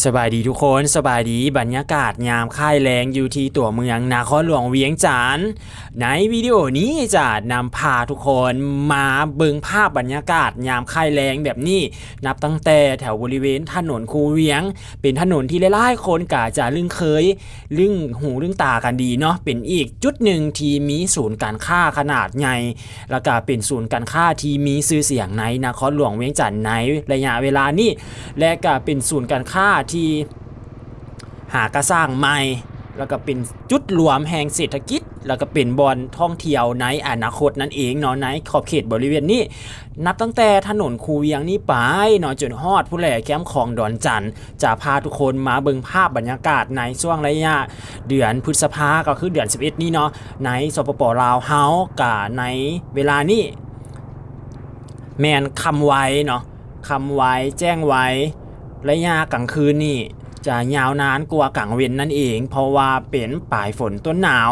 สบายดีทุกคนสบายดีบรรยากาศยามค่ายแรงอยู่ที่ตัวเมืองนครหลวงเวียงจันทร์ในวิดีโอนี้จะนำพาทุกคนมาเบิงภาพบรรยากาศยามค่ายแรงแบบนี้ นับตั้งแต่แถวบริเวณถนนคูเวียง เป็นถนนที่หลายๆคนกาจะลึงเคย ลึงหูลึงตากันดีเนาะเป็นอีกจุดหนึ่งที่มีศูนย์การค้าขนาดใหญ่แล้วก็เป็นศูนย์การค้าที่มีชื่อเสียงในนครหลวงเวียงจันทร์ในระยะเวลานี้และก็เป็นศูนย์การค้าที่หากระสร้างใหม่ แล้วก็เป็นจุดรวมแห่งเศรษฐกิจ แล้วก็เป็นบอนท่องเที่ยวในอนาคตนั่นเองเนาะในขอบเขตบริเวณนี้ นับตั้งแต่ถนนคูเวียงนี้ไปเนาะจนฮอดผู้แหล่แคมป์ของดอนจันจะพาทุกคนมาเบิ่งภาพบรรยากาศในช่วงระยะ เดือนพฤษภาก็คือเดือน 11 นี้เนาะในสปปลาวเฮากับในเวลานี้แมนคำไว้เนาะคำไว้แจ้งไว้ ระยะกลางคืนนี่จะยาวนานกว่ากลางเวนนั่นเอง เพราะว่าเป็นปลายฝนต้นหนาว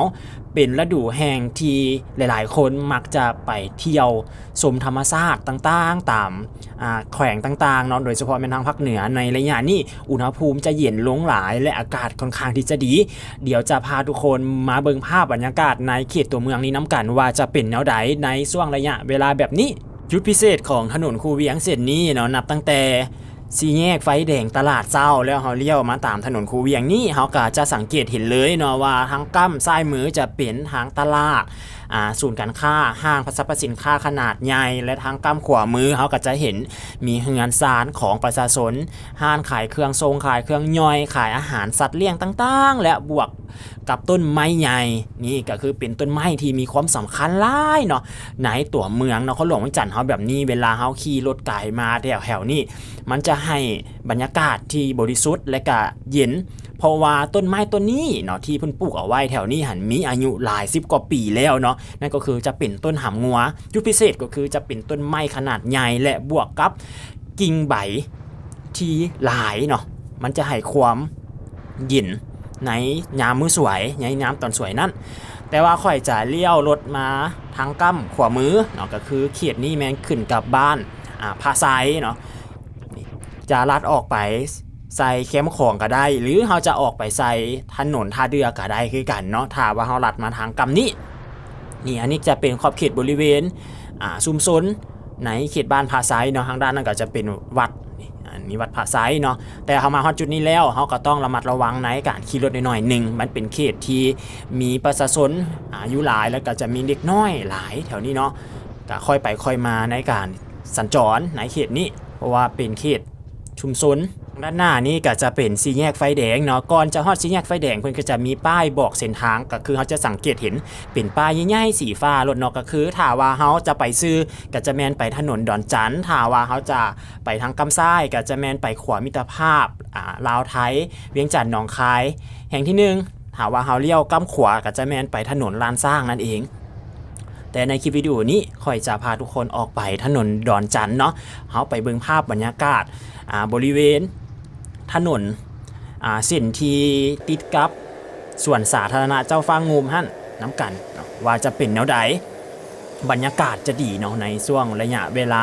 เป็นฤดูแห่งที่หลายๆ คนมักจะไปเที่ยวชมธรรมชาติต่างๆตามแขวงต่างๆเนาะโดยเฉพาะเป็นทางภาคเหนือในระยะนี้อุณหภูมิจะเย็นลงหลายและอากาศค่อนข้างที่จะดี เดี๋ยวจะพาทุกคนมาเบิ่งภาพบรรยากาศในเขตตัวเมืองนี้น้ำกันว่าจะเป็นแนวใดในช่วงระยะเวลาแบบนี้จุดพิเศษของถนนคูเวียงเส้นนี้เนาะนับตั้งแต่ สีแยกไฟแดงตลาดเจ้าแล้วเขาเลี้ยวมาตามถนนคูเวียงนี่เขาก็จะสังเกตเห็นเลยเนาะว่าทางกั้มซ้ายมือจะเป็นทางตลาด ศูนย์การค้าห้างพัสรรพสินค้าขนาดใหญ่ และทางกั้มขวามือเขาก็จะเห็นมีเฮือนซานของประชาชนห้างขายเครื่องทรงขายเครื่องย่อย ขายอาหารสัตว์เลี้ยงต่างๆ และบวกกับต้นไม้ใหญ่นี่ก็คือเป็นต้นไม้ที่มีความสำคัญหลายเนาะในตัวเมืองเนาะเขาหลวงวิจันทร์เขาแบบนี้เวลาเขาขี่รถไกลมาแถวแถวๆนี้มันจะให้บรรยากาศที่บริสุทธิ์และก็เย็น เพราะว่าต้นไม้ต้นนี้เนาะที่เพิ่นปลูกเอาไว้แถวนี้หันมีอายุหลายสิบกว่าปีแล้วเนาะนั่นก็คือจะเป็นต้นหำงัวจุดพิเศษก็คือจะเป็นต้นไม้ขนาดใหญ่และบวกกับกิ่งใบที่หลายเนาะมันจะให้ความเย็นในยามมือสวยในยามตอนสวยนั่นแต่ว่าข่อยจะเลี้ยวรถมาทางกั้มขวามือเนาะก็คือเขียดนี่แมนขึ้นกับบ้านอ่าพาไซเนาะจะลัดออกไป ใส่เข้มของก็ได้ หรือเราจะออกไปใส่ถนนท่าเรือก็ได้คือกันเนาะถ้าว่าเราลัดมาทางกั้มนี้นี่อันนี้จะเป็นขอบเขตบริเวณอ่าซุมซนในเขตบ้านพาไซเนาะทางด้านนั้นก็จะเป็นวัดนี่อันนี้วัดพาไซเนาะแต่เขามาฮอดจุดนี้แล้วเขาก็ต้องระมัดระวังในการขี่รถหน่อยหนึ่งมันเป็นเขตที่มีประชาชนอายุหลายแล้วก็จะมีเด็กน้อยหลายแถวนี้เนาะก็ค่อยไปค่อยมาในการสัญจรในเขตนี้ เพราะว่าเป็นเขตชุมชน ด้านหน้านี่ก็จะเป็นสี่แยกไฟแดงเนาะก่อนจะฮอดสี่แยกไฟแดงเพิ่นก็จะมีป้ายบอกเส้นทางก็คือเขาจะสังเกตเห็นเป็นป้ายใหญ่ๆสีฟ้ารถเนาะก็คือถ้าว่าเขาจะไปซื้อก็จะแมนไปถนนดอนจันถ้าว่าเขาจะไปทางกำซ้ายก็จะแมนไปขวามิตรภาพอ่าลาวไทย เวียงจันทน์หนองคาย แห่งที่หนึ่งถาว่าเฮาเลี้ยวกำขวากับจะแมนไปถนนลานสร้างนั่นเองแต่ในคลิปวิดีโอนี้ค่อยจะพาทุกคนออกไปถนนดอนจันเนาะเฮาไปเบิ่งภาพบรรยากาศอ่าบริเวณ ถนนอ่าเส้นที่ติดกับส่วนสาธารณะเจ้าฟ้างงูมหั่นน้ำกันว่าจะเป็นแนวใดบรรยากาศจะดีเนาะในช่วงระยะเวลา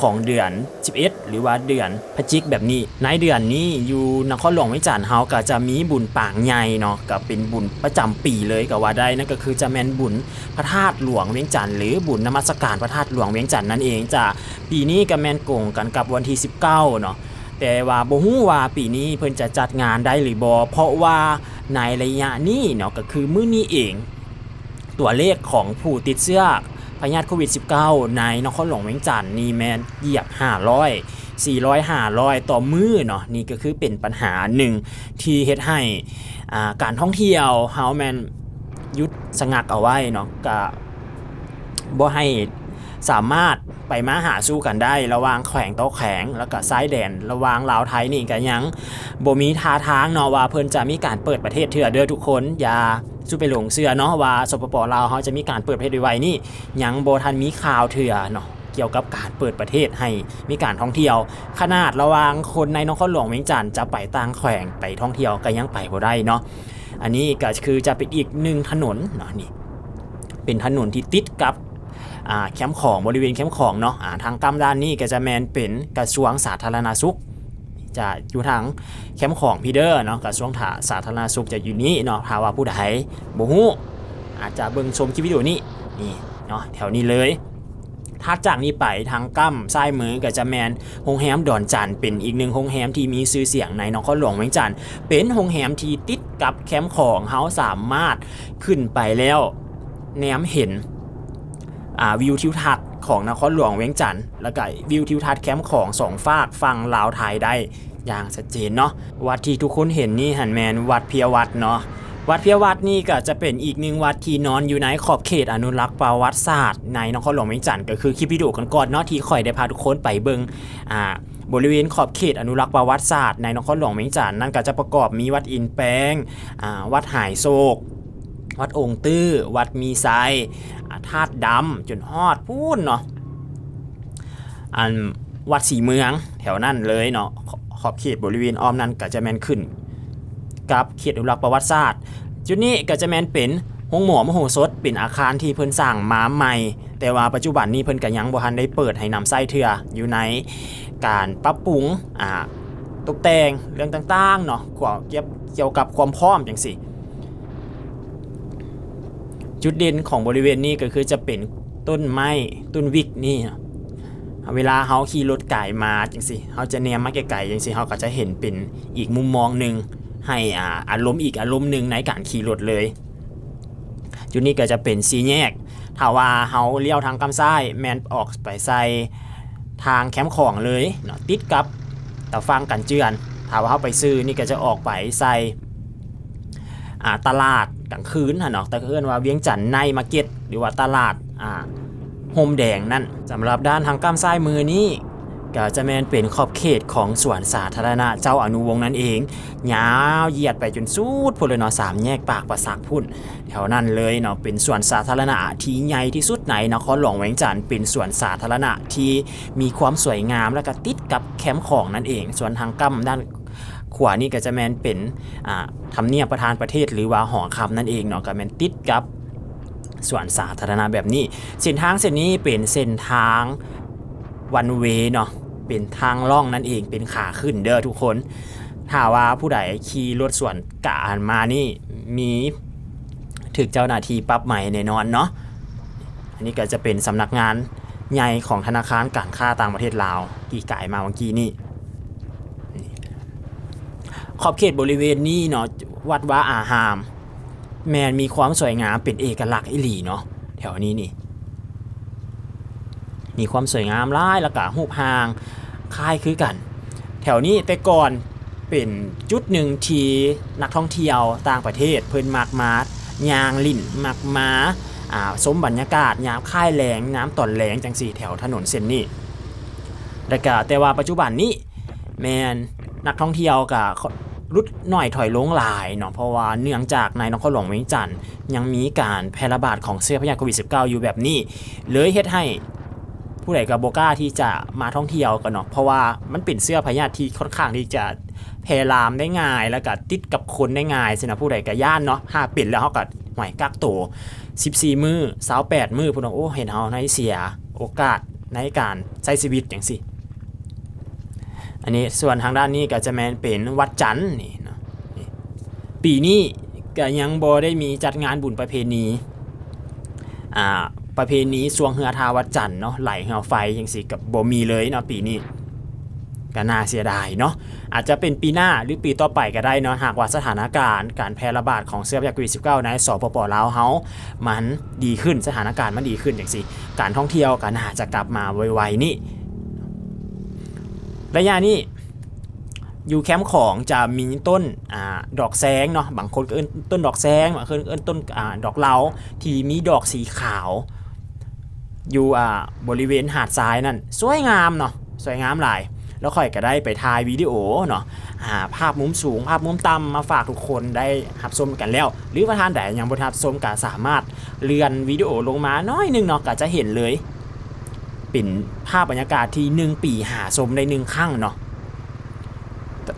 ของเดือน 11 หรือว่าเดือนพฤศจิกแบบนี้ ในเดือนนี้อยู่นครหลวงวิจารณ์เฮาก็จะมีบุญปางใหญ่เนาะก็เป็นบุญประจำปีเลยก็ว่าได้นั่นก็คือจะแมนบุญพระธาตุหลวงเวียงจันทร์หรือบุญนมัสการพระธาตุหลวงเวียงจันทร์นั่นเองจ้ะปีนี้ก็แมนกงกันกับวันที่ 19เนาะ แต่ว่าบ่ฮู้ว่าปีนี้เพิ่นจะจัดงานได้หรือบ่เพราะว่าในระยะนี้เนาะก็คือมื้อนี้เอง ตัวเลขของผู้ติดเชื้อพยาธิโควิด -19 ในนครหลวงเวียงจันทน์นี่แมนเหยียบ 500 400 500 ต่อมื้อเนาะนี่ก็คือเป็นปัญหาหนึ่งที่เฮ็ดให้อ่าการท่องเที่ยวเฮาแมนยุดสงักเอาไว้เนาะก็บ่ให้ สามารถไปมาหาสู้กันได้ ระหว่างแขวงโต๊ะแข็งแล้วก็ซ้ายแดน ระหว่างลาวไทยนี่ก็ยังบ่มีท่าทางเนาะว่าเพิ่นจะมีการเปิดประเทศเถื่อเด้อทุกคนอย่าสู้ไปหลงเชื่อเนาะว่าสปปลาวเขาจะมีการเปิดประเทศไวๆนี่ยังบ่ทันมีข่าวเถื่อเนาะเกี่ยวกับการเปิดประเทศให้มีการท่องเที่ยว ขนาดระวางคนในนครหลวงเวียงจันทน์จะไปต่างแขวงไปท่องเที่ยวก็ยังไปบ่ได้เนาะอันนี้ก็คือจะเป็นอีกหนึ่งถนนเนาะนี่เป็นถนนที่ติดกับ แคมป์ของบริเวณแคมป์ของเนาะอ่าทางกำด้านนี้ก็จะแมนเป็นกระทรวงสาธารณสุข จะอยู่ทางแคมป์ของพีเดอร์เนาะกระทรวงสาธารณสุขจะอยู่นี้เนาะถ้าว่าผู้ใดบ่ฮู้อาจจะเบิ่งชมคลิปวิดีโอนี้นี่เนาะแถวนี้เลยถ้าจากนี้ไปทางกั้มซ้ายมือก็จะแมนโรงแรมดอนจันเป็นอีกหนึ่งโรงแรมที่มีชื่อเสียงในนครหลวงเวียงจันทร์เป็นโรงแรมที่ติดกับแคมป์ของเฮาสามารถขึ้นไปแล้วแนมเห็น วิวทิวทัศน์ของนครหลวงเวียงจันทร์แล้วก็วิวทิวทัศน์แคมป์ของสองฝากฝั่งลาวไทยได้อย่างชัดเจนเนาะวัดที่ทุกคนเห็นนี่หันแมนวัดเพียวัดเนาะวัดเพียวัดนี่ก็จะเป็นอีกหนึ่งวัดที่นอนอยู่ในขอบเขตอนุรักษ์ประวัติศาสตร์ในนครหลวงเวียงจันทร์ก็คือคลิปวิดีโอก่อนเนาะที่คอยได้พาทุกคนไปเบิงอ่าบริเวณขอบเขตอนุรักษ์ประวัติศาสตร์ในนครหลวงเวียงจันทร์นั่นก็จะประกอบมีวัดอินแปงวัดหายโศก วัดองค์ตื้อ วัดมีไซธาตุดำจนฮอดพูนเนาะอันวัดสีเมืองแถวนั่นเลยเนาะขขอบเขตบริเวณอ้อมนั้นก็จะแมนขึ้น กับเขตอุรักษ์ประวัติศาสตร์ จุดนี้ก็จะแมนเป็นห้องหมอมโหสถเป็นอาคารที่เพิ่นสร้างมาใหม่ แต่ว่าปัจจุบันนี้เพิ่นก็ยังบ่ทันได้เปิดให้นำไส้เถื่ออยู่ในการปรับปรุงอ่าตกแต่งเรื่องต่างๆเนาะเกี่ยวเกี่ยวกับความพร้อมจังซี่ จุดเด่นของบริเวณนี้ก็คือจะเป็นต้นไม้ต้นวิกนี่เวลาเฮาขี่รถไก่มาจังซี่เฮาจะแนมมาไกลๆจังซี่เฮาก็จะเห็นเป็นอีกมุมมองหนึ่งให้อ่าอารมณ์อีกอารมณ์หนึ่งในการขี่รถเลย จุดนี้ก็จะเป็นสีแยกถ้าว่าเฮาเลี้ยวทางกำซ้ายแมนออกไปใส่ทางแคมป์ของเลยเนาะติดกับตะฟังกันเจือนถ้าว่าเฮาไปซื้อนี่ก็จะออกไปใส่ ตลาดกลางคืนฮะเนาะแต่ก็เอิ้นว่าเวียงจันทน์ในมาร์เก็ตหรือว่าตลาดอ่าโฮมแดงนั่นสำหรับด้านทางกำซ้ายมือนี้ก็จะแมนเป็นขอบเขตของสวนสาธารณะเจ้าอนุวงศ์นั่นเอง ยาวเหยียดไปจนสุดพุ่นเลยเนาะสามแยกปากประสักพุ่น แถวนั้นเลยเนาะเป็นสวนสาธารณะที่ใหญ่ที่สุดในนครหลวงเวียงจันทร์เป็นสวนสาธารณะที่มีความสวยงามและก็ติดกับแคมป์ของนั่นเอง ส่วนทางกั้มด้าน ขวานี่ก็จะแมนเป็นอ่าทำเนียบประธานประเทศหรือว่าหอคำนั่นเองเนาะก็แมนติดกับสวนสาธารณะแบบนี้ เส้นทางเส้นนี้เป็นเส้นทางวันเวเนาะเป็นทางล่องนั่นเองเป็นขาขึ้นเด้อทุกคนถ้าว่าผู้ใดขี่รถส่วนกะอ่านมานี่มีถึกเจ้าหน้าที่ปรับใหม่แน่นอนเนาะอันนี้ก็จะเป็นสำนักงานใหญ่ของธนาคารการค้าต่างประเทศลาวที่ไกายมาเมื่อกี้นี่ ขอบเขตบริเวณนี้เนาะวัดว่าอาหาม แมนมีความสวยงามเป็นเอกลักษณ์อิหลีเนาะแถวนี้นี่มีความสวยงามร้ายล้วก็หูปหางคล้ายคือกัน แถวนี้แต่ก่อนเป็นจุดหนึ่งที่นักท่องเที่ยวต่างประเทศ เพิ่นมากมายางลิ่นมากมาอ่าสมบรรยากาศยามค่ายแหลงน้ำตอนแหลงจังสี่แถวถนนเส้นนี้แต่ก็แต่ว่าปัจจุบันนี้แมนนักท่องเที่ยวกับ รุดหน่อยถอยลงหลายเนาะเพราะว่าเนื่องจากในนครหลวงเวียงจันทร์ยังมีการแพร่ระบาดของเชื้อพยาธิโควิด -19 อยู่แบบนี้เลยเฮ็ดให้ผู้ใดกับโบก้าที่จะมาท่องเที่ยวกันเนาะเพราะว่ามันเป็นเสื้อพยาธิที่ค่อนข้างที่จะแพร่ลามได้ง่าย แล้วก็ติดกับคนได้ง่ายสินะผู้ใดกับย่านเนาะถ้าปิดแล้วเขาก็หวยกักตัว14 มือ28 มือพุ่นว่าโอ้เห็นเฮาในเสียโอกาสในการใช้ชีวิตอย่างสิ อันนี้ส่วนทางด้านนี้ก็จะแมนเป็นวัดจันทร์นี่เนาะปีนี้ก็ยังบ่ได้มีจัดงานบุญประเพณีอ่าประเพณีสวงเฮือทาวัดจันทร์เนาะไหลเฮือไฟอยังสิกับบ่มีเลยเนาะปีนี้ก็น่าเสียดายเนาะอาจจะเป็นปีหน้าหรือปีต่อไปก็ได้เนาะหากว่าสถานการณ์การแพร่ระบาดของเชื้อพยาธิโควิด -19 ในสปปลาวเฮามันดีขึ้นสถานการณ์มันดีขึ้นอย่างสิการท่องเที่ยวก็น่าจะกลับมาไวๆนี่ ระยะนี้อยู่แคมป์ของจะมีต้นอดอกแซงเนาะบางคนก็เอิ้นต้นดอกแซงบางคนเอิ้นต้นอดอกเหลาที่มีดอกสีขาว อยู่บริเวณหาดทรายนั่นสวยงามเนาะสวยงามหลาย แล้วค่อยก็ได้ไปถ่ายวิดีโอเนาะาภาพมุมสูง ภาพมุมต่ำมาฝากทุกคนได้รับชมกันแล้ว หรือว่าท่านใดยังบ่ทันชมก็สามารถเลื่อนวิดีโอลงมาน้อยหนึงเนาะก็จะเห็นเลย เป็นภาพบรรยากาศที่หนึ่งปีหาชมได้หนึ่งครั้งเนาะ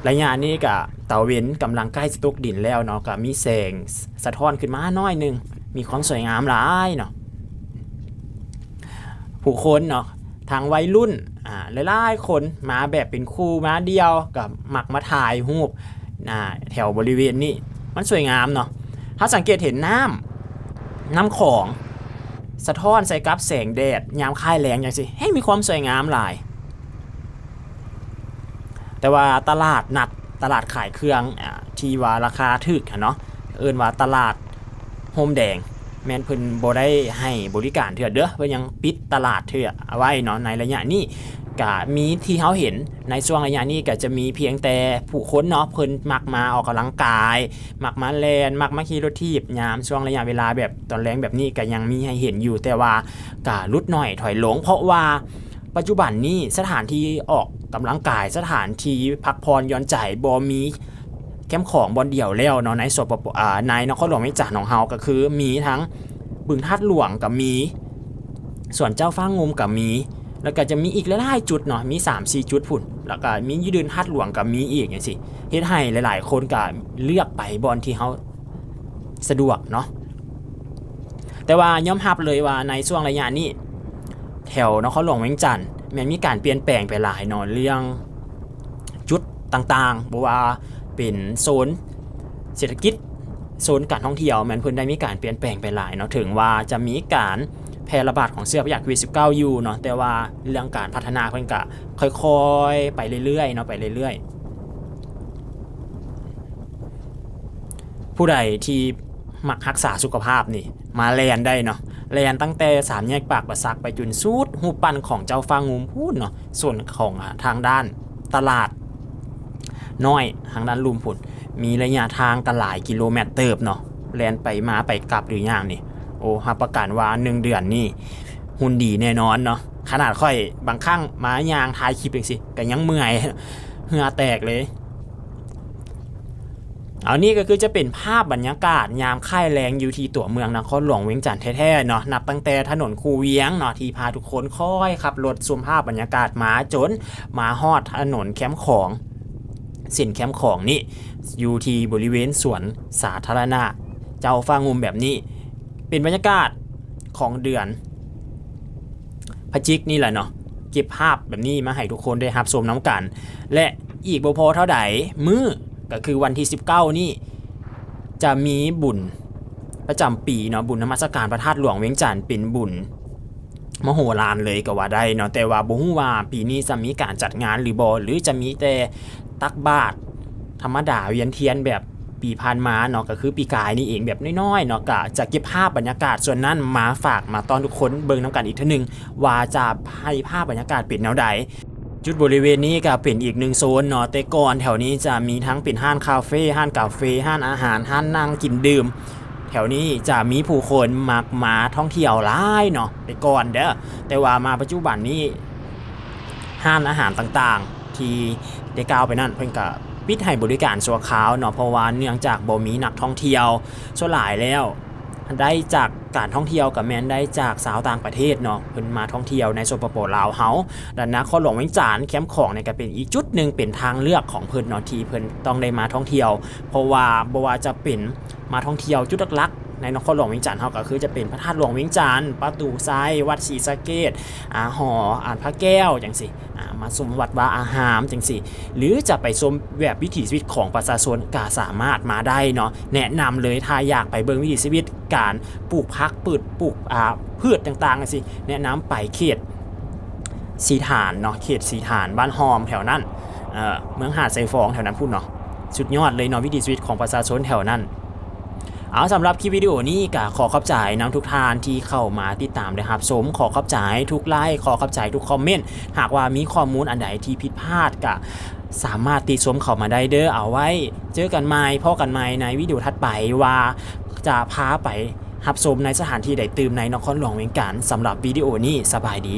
ระยะนี้ก็ตะเวนกำลังใกล้จะตกดินแล้วเนาะก็มีแสงสะท้อนขึ้นมาน้อยหนึง มีความสวยงามหลายเนาะผู้คนเนาะทางวัยรุ่นอ่าหลายๆคนมาแบบเป็นคู่มาเดียวกับหมักมาถ่ายรูปอ่าแถวบริเวณนี้มันสวยงามเนาะถ้าสังเกตเห็นน้ำน้ำของ สะท้อนใส่กับแสงแดดยามค่ายแรงอย่างสิให้มีความสวยงามหลาย แต่ว่าตลาดนัดตลาดขายเครื่องอที่ว่าราคาถึกเนาะเอิ้นว่าตลาดโฮมแดง แมนเพิ่นบ่ได้ให้บริการเถื่อเด้อเพิ่นยังปิดตลาดเถื่อเอาไว้เนาะในระยะนี้ ก็มีที่เฮาเห็นในช่วงระยะนี้ก็จะมีเพียงแต่ผู้คนเนาะเพิ่นมักมาออกกำลังกายมักมาแลนมักมาขี่รถทีบยามช่วงระยะเวลาแบบตอนแรงแบบนี้ก็ยังมีให้เห็นอยู่ แต่ว่าก็ลดหน่อยถอยหลง เพราะว่าปัจจุบันนี้สถานที่ออกกำลังกายสถานที่พักผ่อนย่อนใจบ่มีแคมป์ของบอนเดี่ยวแล้วเนาะในสปปอ่าในนครหลวงวิจารณ์ของเฮาก็คือมีทั้งบึงธาตุหลวงกับมี ส่วนเจ้าฟ้างงมกับมี แล้วก็จะมีอีกหลายๆจุดเนาะมี 3 4 จุดพุ่น แล้วก็มียืดนธาตุหลวงกับมีอีกอย่างสิเฮ็ดให้หลายๆ คนก็เลือกไปบอลที่เขาสะดวกเนาะแต่ว่ายอมรับเลยว่าในช่วงระยะนี้แถวนครหลวงเวียงจันทน์แมันมีการเปลี่ยนแปลงไปหลายเนาะเรื่องจุดต่างๆบ่ว่าเป็นโซนเศรษฐกิจโซนการท่องเที่ยวแมันเพิ่นได้มีการเปลี่ยนแปลงไปหลายเนาะถึงว่าจะมีการ แพร่ระบาดของเชื้อพยาธิโควิด 19 อยู่เนาะแต่ว่าเรื่องการพัฒนาเพิ่นก็ค่อยๆ ไปเรื่อยๆเนาะไปเรื่อยๆ ผู้ใดที่มักรักษาสุขภาพนี่มาแลนได้เนาะแลนตั้งแต่สามแยกปากประซักไปจนสุดหูปปั้นของเจ้าฟางงูพูดเนาะส่วนของทางด้านตลาดน้อยทางด้านลุมพุนมีระยะทางกันหลายกิโลเมตรเติบเนาะแลนไปมาไปกลับหรืออย่างนี่ โอ้รับประกันว่าหนึ่งเดือนนี่หุ่นดีแน่นอนเนาะขนาดค่อยบางครั้งมายางถ่ายคลิปเองสิก็ยังเมื่อยเหงื่อแตกเลยเอานี่ก็คือจะเป็นภาพบรรยากาศยามค่ายแรงอยู่ที่ตัวเมืองนครหลวงเวียงจันทร์แท้ๆเนาะนับตั้งแต่ถนนคูเวียงเนาะที่พาทุกคนค่อยขับรถชมภาพบรรยากาศมาจนมาฮอดถนนแคมป์ของสินแคมป์ของนี่อยู่ที่บริเวณสวนสาธารณะ เจ้าฟ้างุมแบบนี้ เป็นบรรยากาศของเดือนพฤศจิกนี่แหละเนาะเก็บภาพแบบนี้มาให้ทุกคนได้รับชมน้ำกัน และอีกบ่พอเท่าใดมือก็คือวันที่ 19 นี่จะมีบุญประจำปีเนาะบุญนมัสการพระธาตุหลวงเวียงจันทร์เป็นบุญมโหฬารเลยก็ว่าได้เนาะแต่ว่าบ่ฮู้ว่าปีนี้จะมีการจัดงานหรือบ่หรือจะมีแต่ตักบาตรธรรมดาเวียนเทียนแบบ ปีผ่านมาเนาะก็คือปีกายนี่เองแบบน้อยๆเนาะก็จะเก็บภาพบรรยากาศส่วนนั้นมาฝากมาตอนทุกคนเบิ่งน้ำกันอีกทีนึงว่าจะให้ภาพบรรยากาศเป็นแนวใดจุดบริเวณนี้ก็เป็นอีกหนึ่งโซนเนาะแต่ก่อนแถวนี้จะมีทั้งเป็นห้านคาเฟ่ห้านกาแฟห้านอาหารห้านนั่งกินดื่ม แถวนี้จะมีผู้คนมักมาท่องเที่ยวหลายเนาะแต่ก่อนเด้อแต่ว่ามาปัจจุบันนี้ห้านอาหารต่างๆ ที่ได้กล่าวไปนั่นเพิ่นก็ ปิดให้บริการชั่วคราวเนาะเพราะว่าเนื่องจากบ่มีนักท่องเที่ยวส่วนหลายแล้วได้จากการท่องเที่ยวกับแมนได้จากสาวต่างประเทศเนาะเพิ่นมาท่องเที่ยวในสปปลาวเฮาดังนั้นนครหลวงเวียงจันทน์แคมป์ของเนี่ยก็เป็นอีกจุดหนึ่งเป็นทางเลือกของเพิ่นเนาะที่เพิ่นต้องได้มาท่องเที่ยว เพราะว่าบ่ว่าจะเป็นมาท่องเที่ยวจุดหลัก ในนครหลวงเวียงจันทน์เฮาก็คือจะเป็นพระธาตุหลวงเวียงจันทน์ประตูไซวัดศรีสะเกษอาหออ่านพระแก้วจังซี่อ่ามาชมวัดวาอาหามจังซี่หรือจะไปชมแบบวิถีชีวิตของประชาชนก็สามารถมาได้เนาะแนะนำเลยถ้าอยากไปเบิ่งวิถีชีวิตการปลูกพักปืดปลูกอ่าพืชต่างๆจังซี่แนะนำไปเขตสีฐานเนาะเขตสีฐานบ้านหอมแถวนั้นเอ่อเมืองหาดไซฟองแถวนั้นพูดเนาะสุดยอดเลยเนาะวิถีชีวิตของประชาชนแถวนั้น เอาสำหรับคลิปวิดีโอนี้ก็ขอขอบใจน้ำทุกท่านที่เข้ามาติดตามนะครับสมขอขอบใจทุกไลค์ขอขอบใจทุกคอมเมนต์หากว่ามีข้อมูลอันใดที่ผิดพลาดก็สามารถติชมเข้ามาได้เด้อเอาไว้ เจอกันใหม่พอกันใหม่ในวิดีโอถัดไปว่าจะพาไปรับชมในสถานที่ใดตื่มในนครหลวงเวียงจันทน์สำหรับวิดีโอนี้สบายดี